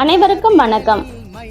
அனைவருக்கும் வணக்கம்.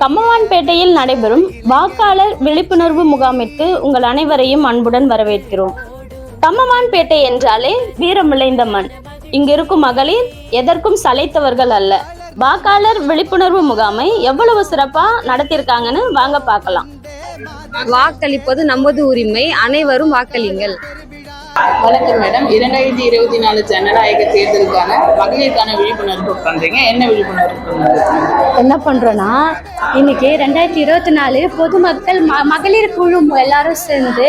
கம்மவான்பேட்டையில் நடைபெறும் வாக்காளர் விழிப்புணர்வு முகாமிற்கு உங்கள் அனைவரையும் அன்புடன் வரவேற்கிறோம். கம்மவான்பேட்டை என்றாலே வீரம் விளைந்த மண். இங்கிருக்கும் மகளிர் எதற்கும் சளைத்தவர்கள் அல்ல. வாக்காளர் விழிப்புணர்வு முகாமை எவ்வளவு சிறப்பா நடத்தியிருக்காங்கன்னு வாங்க பார்க்கலாம். வாக்களிப்பது நமது உரிமை அனைவரும் வாக்களிங்கள் வணக்கம் மேடம். இரண்டாயிரத்தி இருபத்தி நாலு ஜனநாயக தேர்தலுக்கான மகளிருக்கான விழிப்புணர்வு பண்றீங்க. என்ன விழிப்புணர்வு பண்றீங்க? என்ன பண்றோம்னா இன்னைக்கு ரெண்டாயிரத்தி இருபத்தி நாலு பொதுமக்கள் ம மகளிர் குழு எல்லாரும் சேர்ந்து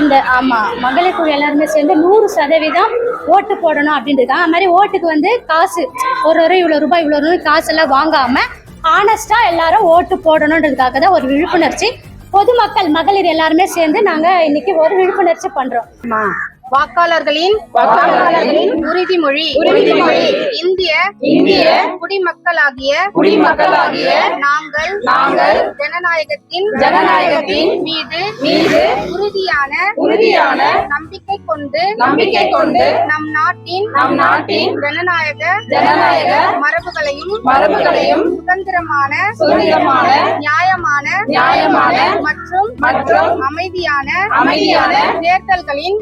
இந்த ஆமா மகளிர் குழு எல்லாருமே சேர்ந்து நூறு சதவீதம் ஓட்டு போடணும் அப்படின்றதுக்காக அது மாதிரி ஓட்டுக்கு வந்து காசு ஒரு ஒரு இவ்வளோ ரூபாய் இவ்வளோ ரூபாய் காசு எல்லாம் வாங்காம ஆனஸ்டா எல்லாரும் ஓட்டு போடணுன்றதுக்காக தான் ஒரு விழிப்புணர்ச்சி. பொதுமக்கள் மகளிர் எல்லாருமே சேர்ந்து நாங்க இன்னைக்கு ஒரு விழிப்புணர்ச்சி பண்றோம். வாக்காளர்களின் வாக்காளர்களின் உறுதிமொழி. உறுதிமொழி. இந்திய இந்திய குடிமக்களாகிய குடிமக்களாகிய நாங்கள் நாங்கள் ஜனநாயகத்தின் ஜனநாயகத்தின் மீது மீது உறுதியான உறுதியான நம்பிக்கை கொண்டு நம்பிக்கை கொண்டு நம் நாட்டின் நம் நாட்டின் ஜனநாயக ஜனநாயக மரபுகளையும் மரபுகளையும் சுதந்திரமான சுதந்திரமான நியாயமான நியாயமான மற்றும் மற்றும் அமைதியான அமைதியான தேர்தல்களின்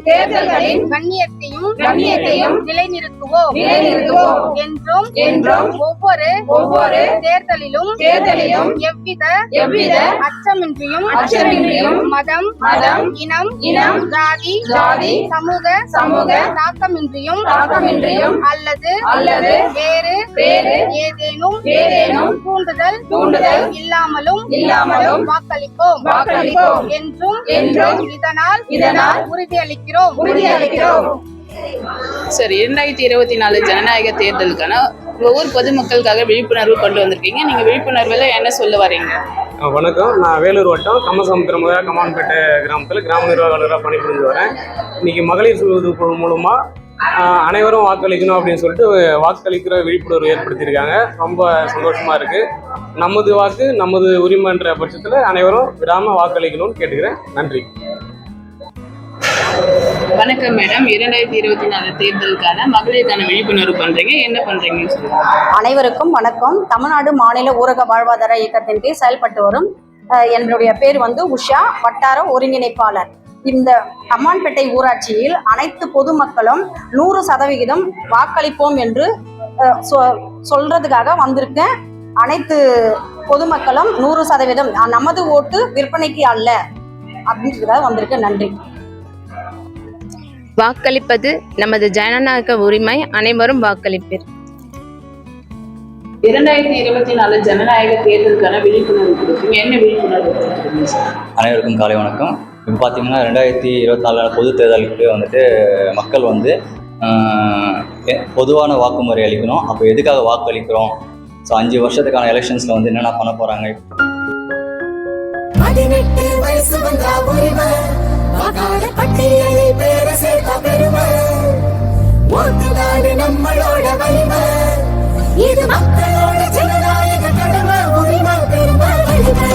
தேர்தல்களின் கண்ணியத்தையும் கண்ணியத்தையும் நிலைநிறுத்துவோம். நிலைநிறுத்துவோம். என்றும் என்றும் ஒவ்வொரு ஒவ்வொரு தேர்தலிலும் தேர்தலிலும் எவ்வித எவ்வித அச்சமின்றியும் அச்சமின்றியும் மதம் மதம் இனம் இனம் ஜாதி ஜாதி சமூக சமூக தாக்கமின்றியும் தாக்கமின்றியும் அல்லது அல்லது வேறு வேறு ஏதேனும் ஏதேனும் தூண்டுதல் தூண்டுதல் இல்லாமலும் இல்லாமலும் வாக்களிப்போம். வாக்களிப்போம். என்றும் என்றும் இதனால் இதனால் உறுதியளிக்கிறோம். உறுதியளிக்கிறோம் சரி இரண்டாயிரத்தி இருபத்தி நாலு ஜனநாயக தேர்தலுக்கான ஒவ்வொரு பொதுமக்களுக்காக விழிப்புணர்வு கொண்டு வந்திருக்கீங்க. நீங்க விழிப்புணர்வுல என்ன சொல்ல வரீங்க? வணக்கம். நான் வேலூர் வட்டம் கம்மசமுத்திரம் முதல் கமான்பேட்டை கிராமத்தில் கிராம நிர்வாகாளராக பணிபுரிஞ்சு வரேன். இன்னைக்கு மகளிர் சுழு குழு மூலமாக அனைவரும் வாக்களிக்கணும் அப்படின்னு சொல்லிட்டு வாக்களிக்கிற விழிப்புணர்வு ஏற்படுத்தியிருக்காங்க. ரொம்ப சந்தோஷமாக இருக்குது நமது வாக்கு நமது உரிமைன்ற பட்சத்தில் அனைவரும் விடாமல் வாக்களிக்கணும்னு கேட்டுக்கிறேன். நன்றி. வணக்கம் மேடம். இரண்டாயிரத்தி இருபத்தி நாலு தேர்தலுக்கான மகளிருக்கான விழிப்புணர்வு பண்றீங்க. என்ன பண்றீங்க? அனைவருக்கும் வணக்கம். தமிழ்நாடு மாநில ஊரக வாழ்வாதார இயக்கத்தின் கீழ் செயல்பட்டு வரும் அஹ், என்னுடைய பேர் வந்து உஷா வட்டார ஒருங்கிணைப்பாளர். இந்த அம்மான்பேட்டை ஊராட்சியில் அனைத்து பொதுமக்களும் நூறு சதவிகிதம் வாக்களிப்போம் என்று அஹ், சொ- சொல்றதுக்காக வந்திருக்கேன். அனைத்து பொதுமக்களும் நூறு சதவீதம் அஹ், நமது ஓட்டு விற்பனைக்கு அல்ல. அப்படின்றதுக்காக வந்திருக்கேன். நன்றி. வாக்களிப்பது நமது ஜனநாயக உரிமை அனைவரும் வாக்களிப்பீர். இரண்டாயிரத்தி இருபத்தி நாலு ஜனநாயக தேர்தலுக்கான விழிப்புணர்வு கொடுத்தீங்க என்ன விழிப்புணர்வு அனைவருக்கும் காலை வணக்கம். இப்போ பார்த்தீங்கன்னா ரெண்டாயிரத்தி இருபத்தாலு பொது தேர்தலுக்கு வந்துட்டு மக்கள் வந்து பொதுவான வாக்குமுறை அளிக்கணும். அப்போ எதுக்காக வாக்களிக்கிறோம்? ஸோ அஞ்சு வருஷத்துக்கான எலெக்ஷன்ஸில் வந்து என்னென்ன பண்ண போகிறாங்க பதினெட்டு பட்டியலில் பேர சேர்த்த பெருமை ஓட்டுதாடு நம்மளோட வலிமை. இது மக்களோட ஜனநாயக கடமை உரிமை பெருமை வலிமை.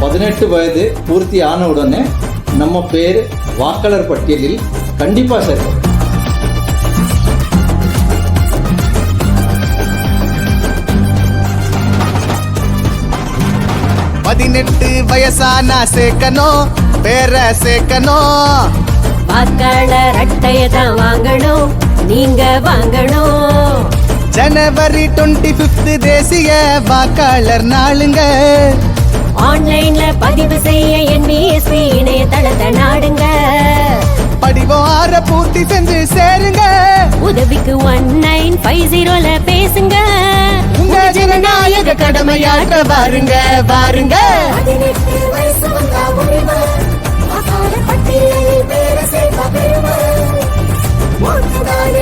பதினெட்டு வயது பூர்த்தி ஆன உடனே நம்ம பேர் வாக்காளர் பட்டியலில் கண்டிப்பா சேர்க்கும் பதினெட்டு வயசானா சேர்க்கணும் பேர சேர்க்கணும் வாக்காளர் அட்டைய தான் வாங்கணும் நீங்க வாங்கணும். ஜனவரி டுவெண்ட்டி பிப்த் தேசிய வாக்காளர் நாளுங்க. ஆன்லைன்ல பதிவு செய்ய என்பிஎஸ்பி இணையதளத்தை நாடுங்க. படிவம் ஆற பூர்த்தி செஞ்சு சேருங்க. உதவிக்கு ஒன் நைன் ஃபைவ் ஜீரோல பேசுங்க. ஜனநாயக கடமையாற்ற பாருங்க பாருங்க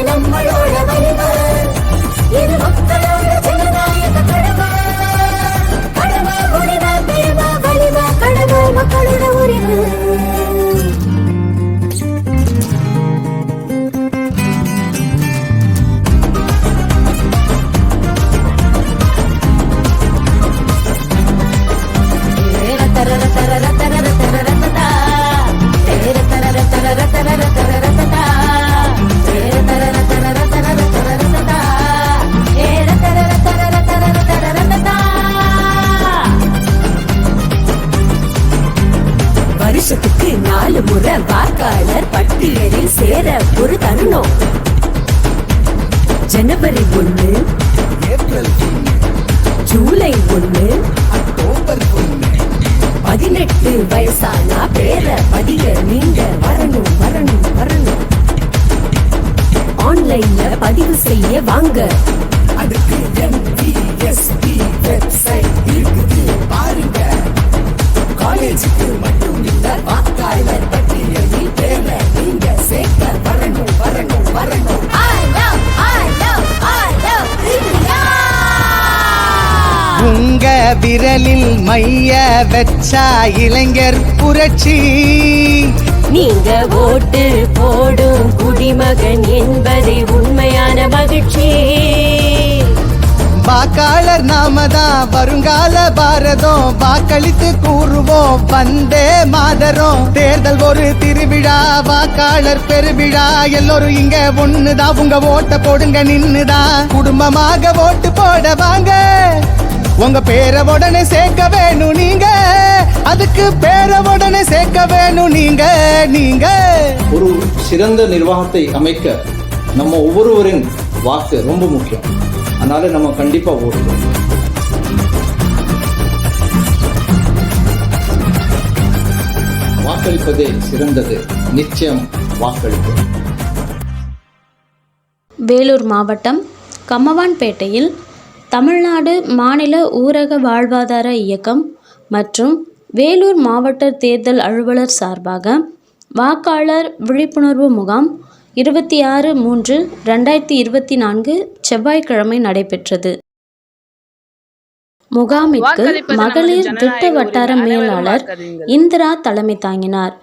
நம்மளோட வயசு இது மக்கள் ஜனவரி ஒண்ணு ஜூலை ஒண்ணு பதினெட்டு வயசானா பேர படிக நீங்க வரணும் வரணும் வரணும். ஆன்லைன்ல பதிவு செய்ய வாங்க. விரலில் மைய வச்சா இளைஞர் புரட்சி. நீங்க ஓட்டு போடும் குடிமகன் என்பதே உண்மையான மகிழ்ச்சி. வாக்காளர் நாம தான் வருங்கால பாரதம். வாக்களித்து கூறுவோம் வந்தே மாதரம். தேர்தல் ஒரு திருவிழா வாக்காளர் பெருவிழா. எல்லோரும் இங்க ஒண்ணுதான் உங்க ஓட்ட போடுங்க நின்னுதான். குடும்பமாக ஓட்டு போட வாங்க. உங்க பேரை உடனே சேர்க்க வேணும் நீங்க. அதுக்கு பேரை உடனே சேர்க்க வேணும் நீங்க நீங்க. ஒரு சிறந்த நிர்வாகத்தை அமைக்க நம்ம ஒவ்வொருவரின் வாக்கு ரொம்ப முக்கியம். அதனால நம்ம கண்டிப்பா ஓடுவோம். வாக்களிப்பதே சிறந்தது. நிச்சயம் வாக்களிப்போம் வேலூர் மாவட்டம் கம்மவான்பேட்டையில் தமிழ்நாடு மாநில ஊரக வாழ்வாதார இயக்கம் மற்றும் வேலூர் மாவட்ட தேர்தல் அலுவலர் சார்பாக வாக்காளர் விழிப்புணர்வு முகாம் இருபத்தி ஆறு மூன்று ரெண்டாயிரத்தி இருபத்தி நான்கு செவ்வாய்க்கிழமை நடைபெற்றது. முகாமிற்கு மகளிர் திட்ட வட்டார மேலாளர். இந்திரா தலைமை தாங்கினார்.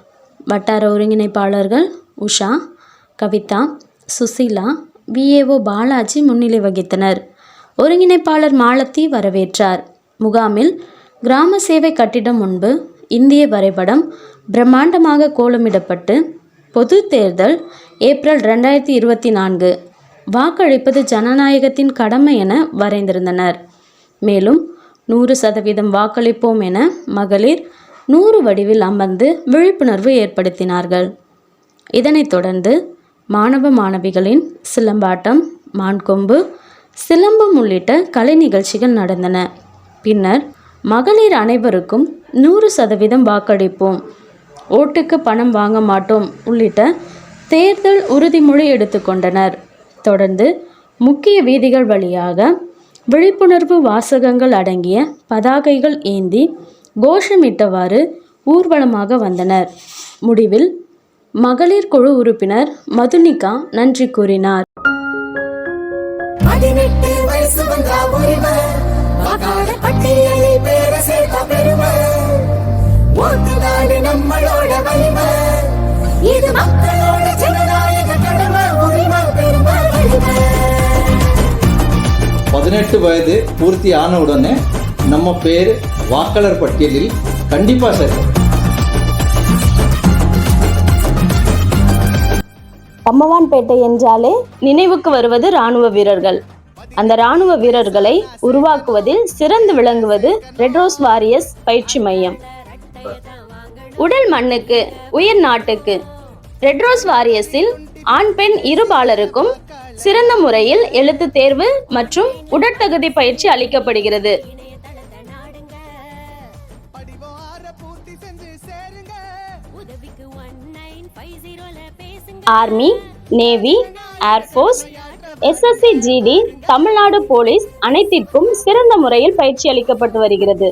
வட்டார ஒருங்கிணைப்பாளர்கள் உஷா கவிதா சுசீலா விஏஓ பாலாஜி முன்னிலை வகித்தனர். ஒருங்கிணைப்பாளர் மாலத்தி வரவேற்றார். முகாமில் கிராம சேவை கட்டிடம் முன்பு இந்திய வரைபடம் பிரம்மாண்டமாக கோலமிடப்பட்டு பொது தேர்தல் ஏப்ரல் ரெண்டாயிரத்தி இருபத்தி நான்கு வாக்களிப்பது ஜனநாயகத்தின் கடமை என வரைந்திருந்தனர். மேலும் நூறு சதவீதம் வாக்களிப்போம் என மகளிர் நூறு வடிவில் அமர்ந்து விழிப்புணர்வு ஏற்படுத்தினார்கள். இதனைத் தொடர்ந்து மாணவ மாணவிகளின் சிலம்பாட்டம் மான்கொம்பு சிலம்பம் உள்ளிட்ட கலை நிகழ்ச்சிகள் நடந்தன. பின்னர் மகளிர் அனைவருக்கும் நூறு சதவீதம் வாக்களிப்போம். ஓட்டுக்கு பணம் வாங்க மாட்டோம் உள்ளிட்ட தேர்தல் உறுதிமொழி எடுத்துக்கொண்டனர் தொடர்ந்து முக்கிய வீதிகள் வழியாக விழிப்புணர்வு வாசகங்கள் அடங்கிய பதாகைகள் ஏந்தி கோஷமிட்டவாறு ஊர்வலமாக வந்தனர். முடிவில் மகளிர் குழு உறுப்பினர் மதுனிகா நன்றி கூறினார். பதினெட்டு வயசு வந்தா உரிமை வாக்காளர் பட்டியலில் பேர சேர்த்த பெருமை ஓட்டுநாடு நம்மளோட வலிமை. இது மக்களோட ஜனநாயக கடமை உரிமை பெருமை வலிமை. பதினெட்டு வயது பூர்த்தி ஆன உடனே நம்ம பேர் வாக்காளர் பட்டியலில் கண்டிப்பா சேர்க்கணும். அம்மவான்பேட்டை என்றாலே நினைவுக்கு வருவது ராணுவ வீரர்கள். அந்த ராணுவ வீரர்களை உருவாக்குவதில் சிறந்து விளங்குவது ரெட்ரோஸ் வாரியஸ் பயிற்சி மையம். உடல் மண்ணுக்கு உயிர் நாட்டுக்கு ரெட்ரோஸ் வாரியஸில் ஆண் பெண் இருபாலருக்கும் சிறந்த முறையில் எழுத்து தேர்வு மற்றும் உடற்தகுதி பயிற்சி அளிக்கப்படுகிறது. Army navy air force SSC GD Tamil Nadu police அனைத்திற்கும் சிறந்த முறையில் பயிற்சி அளிக்கப்பட்டு வருகிறது.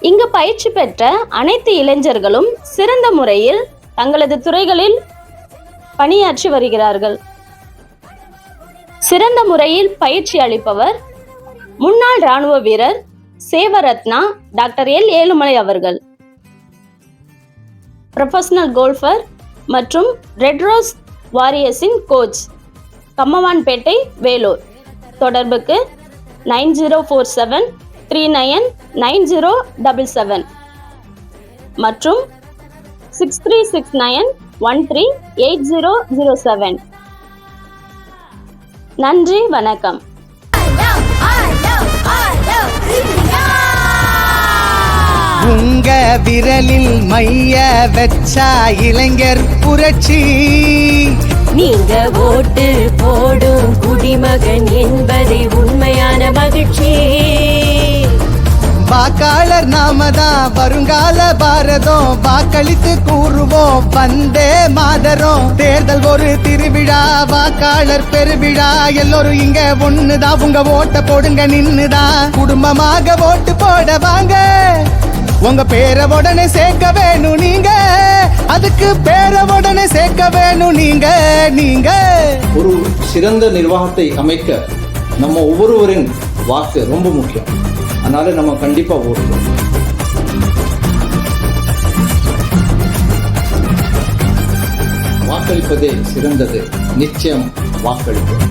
இங்கு பயிற்சி பெற்ற அனைத்து இளைஞர்களும் சிறந்த முறையில் தங்களது துறைகளில் பணியாற்றி வருகிறார்கள். சிறந்த முறையில் பயிற்சி அளிப்பவர் முன்னாள் ராணுவ வீரர் சேவரத்னா டாக்டர் எல். ஏழுமலை அவர்கள். ப்ரொஃபஷனல் கோல்ஃபர் மற்றும் ரெட் ரோஸ் வாரியர்ஸின் கோச் கம்மவான்பேட்டை வேலூர். தொடர்புக்கு nine zero four seven three nine nine zero double seven. மற்றும் six three six nine one three eight zero zero seven. நன்றி வணக்கம். உங்க விரலில் மைய வச்சா இளைஞர் புரட்சி. நீங்க ஓட்டு போடும் குடிமகன் என்பதே உண்மையான மகிழ்ச்சி. வாக்காளர் நாம தான் வருங்கால பாரதம். வாக்களித்து கூறுவோம் வந்தே மாதரம். தேர்தல் ஒரு திருவிழா வாக்காளர் பெருவிழா. எல்லோரும் இங்க ஒண்ணுதான் உங்க ஓட்ட போடுங்க நின்னுதான். குடும்பமாக ஓட்டு போட வாங்க. உங்க பேரை உடனே சேர்க்க வேணும் நீங்க. அதுக்கு பேரை உடனே சேர்க்க வேணும் நீங்க நீங்க. ஒரு சிறந்த நிர்வாகத்தை அமைக்க நம்ம ஒவ்வொருவரின் வாக்கு ரொம்ப முக்கியம். அதனால நம்ம கண்டிப்பா ஓடுவோம். வாக்களிப்பதே சிறந்தது. நிச்சயம் வாக்களிப்போம்.